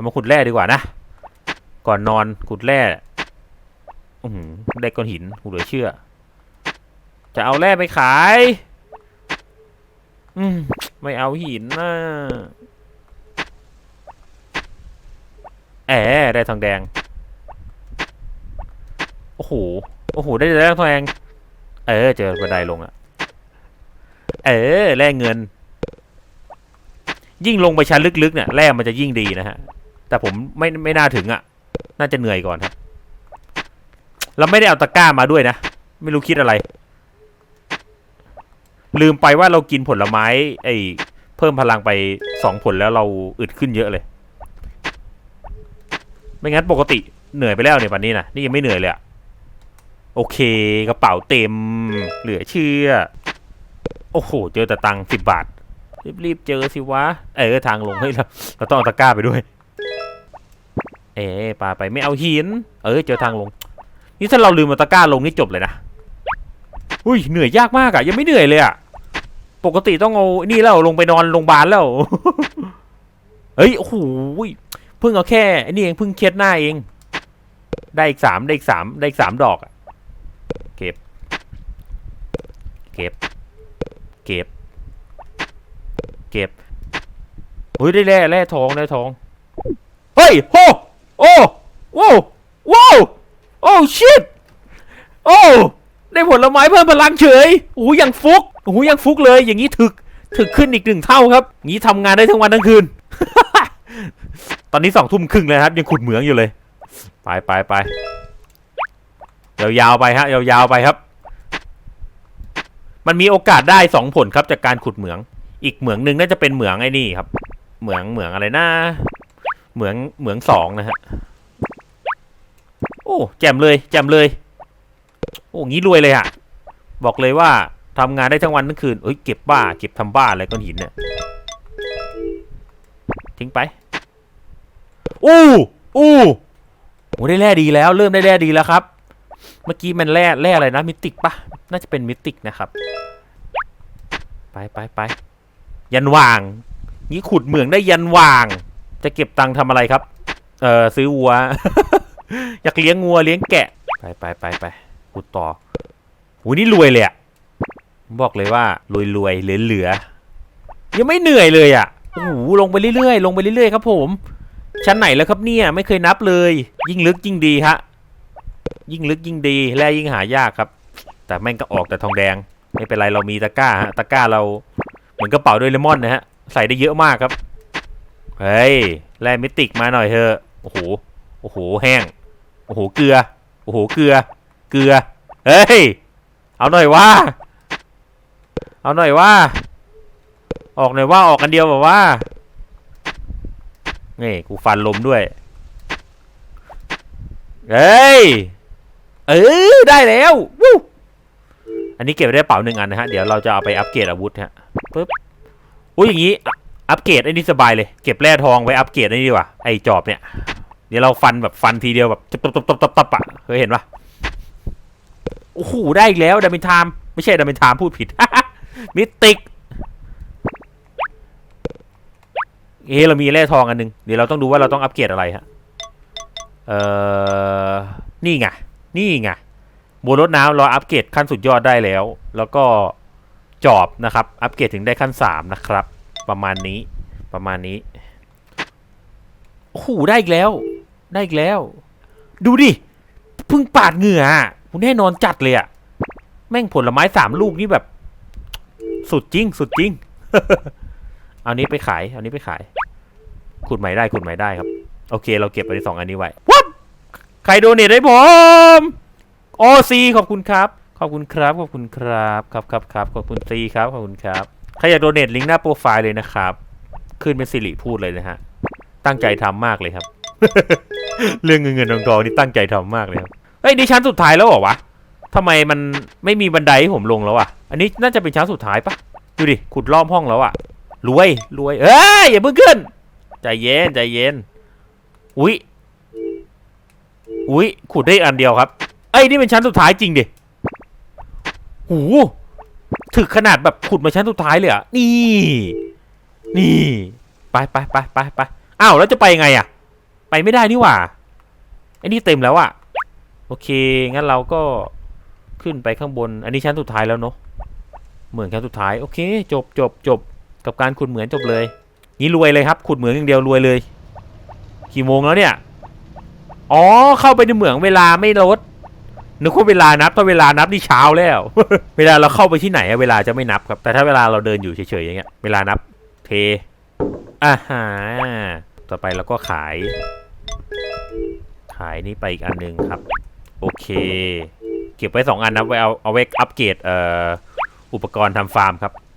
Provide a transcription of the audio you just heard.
เรามาขุดแร่ดีกว่านะ ก่อนนอนขุดแร่อือหือได้ก้อนหินกูเหลือเชื่อ จะเอาแร่ไปขาย อืมไม่เอาหินนะแอบได้ทองแดง โอ้โห โอ้โห ได้ได้ทองแดง เออ เจอบันไดลงอะเออ แร่เงิน ยิ่งลงไปชั้นลึกๆเนี่ย แร่มันจะยิ่งดีนะฮะ แต่ผมไม่ไม่น่าถึงอะ่ะ น่าจะเหนื่อยก่อนครับเราไม่ได้เอาตะกร้ามาด้วยนะ ไม่รู้คิดอะไร ลืมไปว่าเรากินผลไม้ ไอ้เพิ่มพลังไปสองผลแล้วเราอึดขึ้นเยอะเลย ไม่งั้นปกติเหนื่อยไปแล้วเนี่ยวันนี้นะนี่ยังไม่เหนื่อยเลยอะโอเคกระเป๋าเต็ม เหลือเชื่อ โอ้โห เจอแต่ตังสิบบาท รีบๆเจอสิวะ เออทางลงเฮ้เราเราต้องเอาตะกร้าไปด้วย เอ๋ปลาไปไม่เอาหิน เออเจอทางลง นี่ถ้าเราลืมเอาตะกร้าลงนี่จบเลยนะอุ้ยเหนื่อยยากมากอะยังไม่เหนื่อยเลยอะปกติต้องเอานี่แล้วลงไปนอนโรงพยาบาลแล้ว เฮ้ยโอ้โหเพิ่งเอาแค่ไอ้นี่เองเพิ่งเคล็ดหน้าเอง ได้อีกสามได้อีกสามได้อีกสามดอกอะเก็บ เก็บ เก็บ เก็บเฮ้ยได้แร่แร่ทองได้ทอง เฮ้ยโห โอ้โว้ว้าวโอ้ชิตโอ้ได้ผลไม้เพิ่มพลังเฉยโอ้ยังฟุกโอ้ยยังฟุกเลย อย่างนี้ถึกถึกขึ้นอีกหนึ่งเท่าครับงี้ทำงานได้ทั้งวันทั้งคืน ตอนนี้สองทุ่มครึ่งเลยครับ ยังขุดเหมืองอยู่เลย ไปไปไปยาวๆไปฮะยาวๆไปครับ มันมีโอกาสได้สองผลครับจากการขุดเหมือง อีกเหมืองหนึ่งน่าจะเป็นเหมืองไอ้นี่ครับ เหมืองเหมืองอะไรนะ เหมืองเหมืองสองนะฮะ โอ้ แจ่มเลย แจ่มเลย โอ้งี้รวยเลยอะบอกเลยว่าทำงานได้ทั้งวันทั้งคืนเอ้ยเก็บบ้า เก็บทำบ้าอะไรก้อนหินเนี่ยทิ้งไป อู้อู้โอ้ได้แร่ดีแล้ว เริ่มได้แร่ดีแล้วครับ เมื่อกี้มันแร่แร่อะไรนะมิติกปะน่าจะเป็นมิติกนะครับ ไปไปไปยันวางงี้ขุดเหมืองได้ยันวาง จะเก็บตังค์ทำอะไรครับ เออซื้อวัว อยากเลี้ยงงัวเลี้ยงแกะ ไปไปไปไปขุดต่อโหนี่รวยเลยอะบอกเลยว่ารวยรวยเหลือเหลือๆยังไม่เหนื่อยเลยอะโอ้โหลงไปเรื่อยๆ ลงไปเรื่อยๆครับผม ชั้นไหนแล้วครับเนี่ยไม่เคยนับเลย ยิ่งลึกยิ่งดีฮะ ยิ่งลึกยิ่งดีแร่ยิ่งหายากครับ แต่แม่งก็ออกแต่ทองแดง ไม่เป็นไรเรามีตะกร้าฮะตะกร้าเราเหมือนกระเป๋าโดเรมอนนะฮะใส่ได้เยอะมากครับ เฮ้ยแร่มิติกมาหน่อยเถอะโอ้โหโอ้โหแห้งโอ้โหเกลือโอ้โหเกลือ เกลือเฮ้ยเอาหน่อยว่า เอาหน่อยว่า ออกหน่อยว่าออกกันเดียวแบบว่านี่กูฟันลมด้วยเฮ้ยเออได้แล้ววู้อันนี้เก็บไว้ได้เป๋าหนึ่งอันนะฮะ เดี๋ยวเราจะเอาไปอัปเกรดอาวุธฮะปึ๊บอุ้ยอย่างนี้ อัปเกรดไอ้นี่สบายเลยเก็บแร่ทองไว้อัปเกรดไอ้นี่ดีกว่าไอ้จอบเนี่ยเดี๋ยวเราฟันแบบฟันทีเดียวแบบตบตบตบตบตบอะเคยเห็นปะโอ้โหได้อีกแล้วดามินทามไม่ใช่ดามินทามพูดผิดมิติกเอะเรามีแร่ทองอันหนึงเดี๋ยวเราต้องดูว่าเราต้องอัปเกรดอะไรฮะเอ่อนี่ไงนี่ไงบัวรถน้ำเราอัปเกรดขั้นสุดยอดได้แล้ว แล้วก็จอบนะครับ อัปเกรดถึงได้ขั้นสามนะครับ ประมาณนี้ ประมาณนี้โอ้โหได้อีกแล้ว ได้อีกแล้ว ดูดิเพิ่งปาดเหงื่ออะแน่นอนจัดเลยอะแม่งผลไม้สามลูกนี่แบบ สุดจริง สุดจริง เอานี้ไปขาย เอานี้ไปขายขุดใหม่ได้ขุดใหม่ได้ครับ โอเค เราเก็บไปที่สองอันนี้ไว้วับใครโดเนทให้ผมโอซีขอบคุณครับ ขอบคุณครับ ขอบคุณครับ ครับครับครับขอบคุณซีครับ ขอบคุณครับ ใครอยากโดเนทลิงก์หน้าโปรไฟล์เลยนะครับ ขึ้นเป็นสิริพูดเลยนะฮะ ตั้งใจทำมากเลยครับ เรื่องเงินเงินทองทองนี่ตั้งใจทำมากเลยครับเฮ้ยนี่ชั้นสุดท้ายแล้วเหรอวะทำไมมันไม่มีบันไดให้ผมลงแล้วอะ อันนี้น่าจะเป็นชั้นสุดท้ายปะดูดิขุดล้อมห้องแล้วอะรวยรวย เอ้ยอย่าเพิ่งขึ้นใจเย็นใจเย็นอุ๊ยอุ๊ยขุดได้อันเดียวครับเอ้ยนี่เป็นชั้นสุดท้ายจริงดิหู ถึกขนาดแบบขุดมาชั้นสุดท้ายเลยอะ นี่ นี่ ไปไปไปไปไปอ้าวแล้วจะไปยังไงอะ ไปไม่ได้นี่หว่าไอ้นี่เต็มแล้วอะโอเค งั้นเราก็ขึ้นไปข้างบน อันนี้ชั้นสุดท้ายแล้วเนาะ เหมืองชั้นสุดท้าย โอเค จบจบจบกับการขุดเหมืองจบเลย นี่รวยเลยครับ ขุดเหมืองอย่างเดียวรวยเลย กี่โมงแล้วเนี่ย อ๋อ เข้าไปในเหมืองเวลาไม่ลด นึกว่าเวลานับถ้าเวลานับนี่เช้าแล้ว เวลาเราเข้าไปที่ไหนอะเวลาจะไม่นับครับ แต่ถ้าเวลาเราเดินอยู่เฉยๆอย่างเงี้ย เวลานับ เทอ่าฮะต่อไปเราก็ขาย ขายนี่ไปอีกอันหนึ่งครับ โอเค เก็บไว้สองอันนะไว้เอาเอาไว้อัปเกรดเอ่ออุปกรณ์ทำฟาร์มครับ